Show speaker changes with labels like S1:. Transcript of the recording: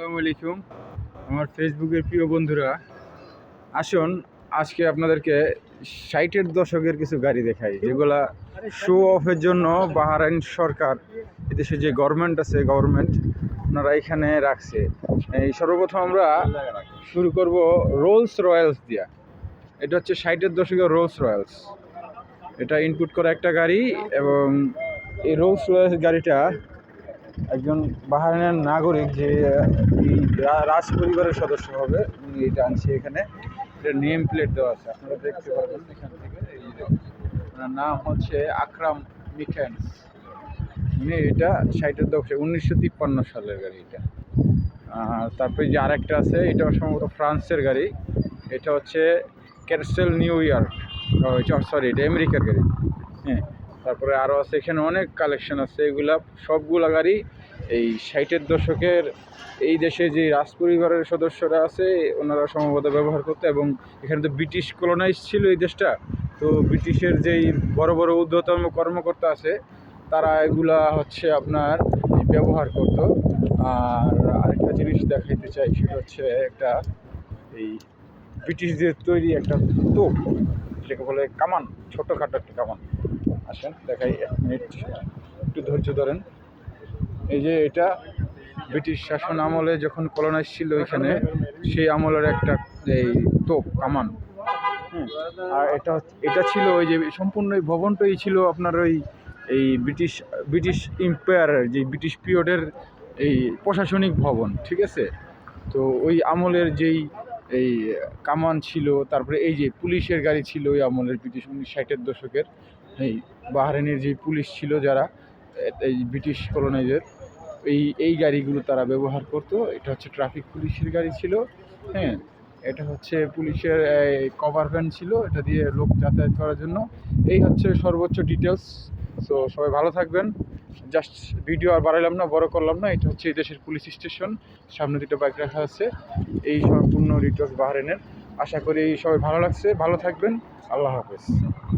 S1: আসসালামু আলাইকুম। আমার ফেসবুকের প্রিয় বন্ধুরা, আসুন, আজকে আপনাদেরকে ষাটের দশকের কিছু গাড়ি দেখাই, যেগুলা শো অফের জন্য বাহারাইন সরকার, এদেশে যে গভর্নমেন্ট আছে গভর্নমেন্ট ওনারা এখানে রাখছে। এই সর্বপ্রথম আমরা শুরু করব রোলস রয়্যালস দিয়া। এটা হচ্ছে ষাটের দশকের রোলস রয়্যালস এটা ইনপুট করা একটা গাড়ি এবং এই রোলস রয়্যালস গাড়িটা একজন বাহারাইনের নাগরিক যে রাজ পরিবারের সদস্য হবে, উনি এটা আনছে এখানে। এটা নেম প্লেট দেওয়া আছে, আপনারা দেখতে পারবেন এখান থেকে, এই ওনার নাম হচ্ছে আকরাম মিকেন্স উনি এটা ষাটের দশকে উনিশশো তিপ্পান্ন সালের গাড়ি এটা। তারপরে যে আরেকটা আছে, এটা সম্ভবত ফ্রান্সের গাড়ি। এটা হচ্ছে ক্যারসেল নিউ ইয়র্ক সরি এটা আমেরিকার গাড়ি। তারপরে আরও আছে, এখানে অনেক কালেকশন আছে, এগুলা, সবগুলা গাড়ি এই ষাটের দশকের এই দেশে যে রাজ পরিবারের সদস্যরা আছে, ওনারা সম্ভবত ব্যবহার করতো এবং এখানে তো ব্রিটিশ কলোনাইজ ছিল এই দেশটা। তো ব্রিটিশের যেই বড় বড় ঊর্ধ্বতম কর্মকর্তা আছে, তারা এগুলা হচ্ছে আপনার ব্যবহার করতো। আর আরেকটা জিনিস দেখাইতে চাই, সেটা হচ্ছে একটা এই ব্রিটিশদের তৈরি একটা তোপ, যেটাকে বলে কামান, ছোটোখাটো একটা কামান। আসেন, দেখাই এক মিনিট। একটু ধৈর্য ধরেন। এই যে এটা ব্রিটিশ শাসন আমলে যখন কলোনাইজ ছিল এখানে সেই আমলের একটা এই তোপ, কামান। আর এটা এটা ছিল ওই যে সম্পূর্ণ এই ভবনটাই ছিল আপনার ওই, এই ব্রিটিশ ব্রিটিশ এম্পায়ারের যে ব্রিটিশ পিরিয়ডের এই প্রশাসনিক ভবন, ঠিক আছে? তো ওই আমলের যেই, এই কামান ছিল, তারপরে এই যে পুলিশের গাড়ি ছিল ওই আমলের ব্রিটিশ উনিশ ষাটের দশকের এই বাহারাইনের যে পুলিশ ছিল যারা এই ব্রিটিশ কলোনাইজের এই এই গাড়িগুলো তারা ব্যবহার করতো। এটা হচ্ছে ট্রাফিক পুলিশের গাড়ি ছিল হ্যাঁ। এটা হচ্ছে পুলিশের কভার ভ্যান ছিল, এটা দিয়ে লোক যাতায়াত করার জন্য। এই হচ্ছে সর্বোচ্চ ডিটেলস সো সবাই ভালো থাকবেন। জাস্ট ভিডিও আর বাড়াইলাম না, বড় করলাম না। এটা হচ্ছে এই দেশের পুলিশ স্টেশন। সামনে দুটো বাইক রাখা আছে। এই সম্পূর্ণ ডিটেলস বাহারেনের আশা করি সবাই ভালো লাগছে। ভালো থাকবেন। আল্লাহ হাফেজ।